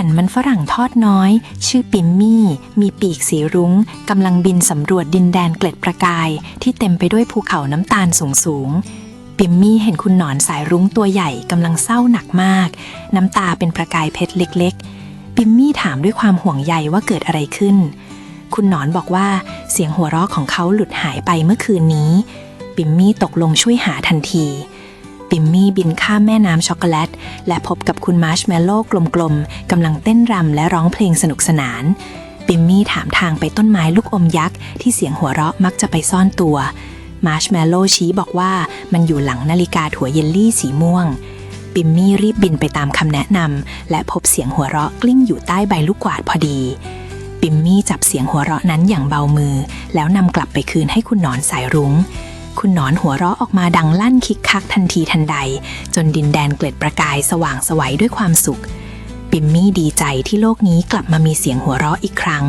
ผ่นมันฝรั่งทอดน้อย ชื่อปิมมี่ มีปีกสีรุ้งกำลังบินสำรวจดินแดนเกล็ดประกาย ที่เต็มไปด้วยภูเขาน้ำตาลสูงสูงปิมมี่เห็นคุณหนอนสายรุ้งตัวใหญ่กำลังเศร้าหนักมาก น้ำตาเป็นประกายเพชรเล็ก ๆ ปิมมี่ถามด้วยความห่วงใยว่าเกิดอะไรขึ้น คุณหนอนบอกว่าเสียงหัวเราะของเขาหลุดหายไปเมื่อคืนนี้ ปิมมี่ตกลงช่วยหาทันที ปิมมี่บินข้ามแม่น้ำช็อกโกแลต และพบกับคุณมาร์ชแมลโล่กลมๆกำลังเต้นรำและร้องเพลงสนุกสนาน ปิมมี่ถามทางไปต้นไม้ลูกอมยักษ์ที่เสียงหัวเราะมักจะไปซ่อนตัว มาร์ชแมลโล่ชี้บอกว่ามันอยู่หลังนาฬิกาถั่วเยลลี่สีม่วง ปิมมี่รีบบินไปตามคำแนะนำและพบเสียงหัวเราะกลิ้งอยู่ใต้ใบลูกกวาดพอดีปิมมี่จับเสียงหัวเราะนั้นอย่างเบามือ แล้วนำกลับไปคืนให้คุณหนอนสายรุง้ง คุณหนอนหัวเราะออกมาดังลั่นคิกคักทันทีทันใด จนดินแดนเกล็ดประกายสว่างสวัยด้วยความสุข ปิมมี่ดีใจที่โลกนี้กลับมามีเสียงหัวเราะอีกครั้ง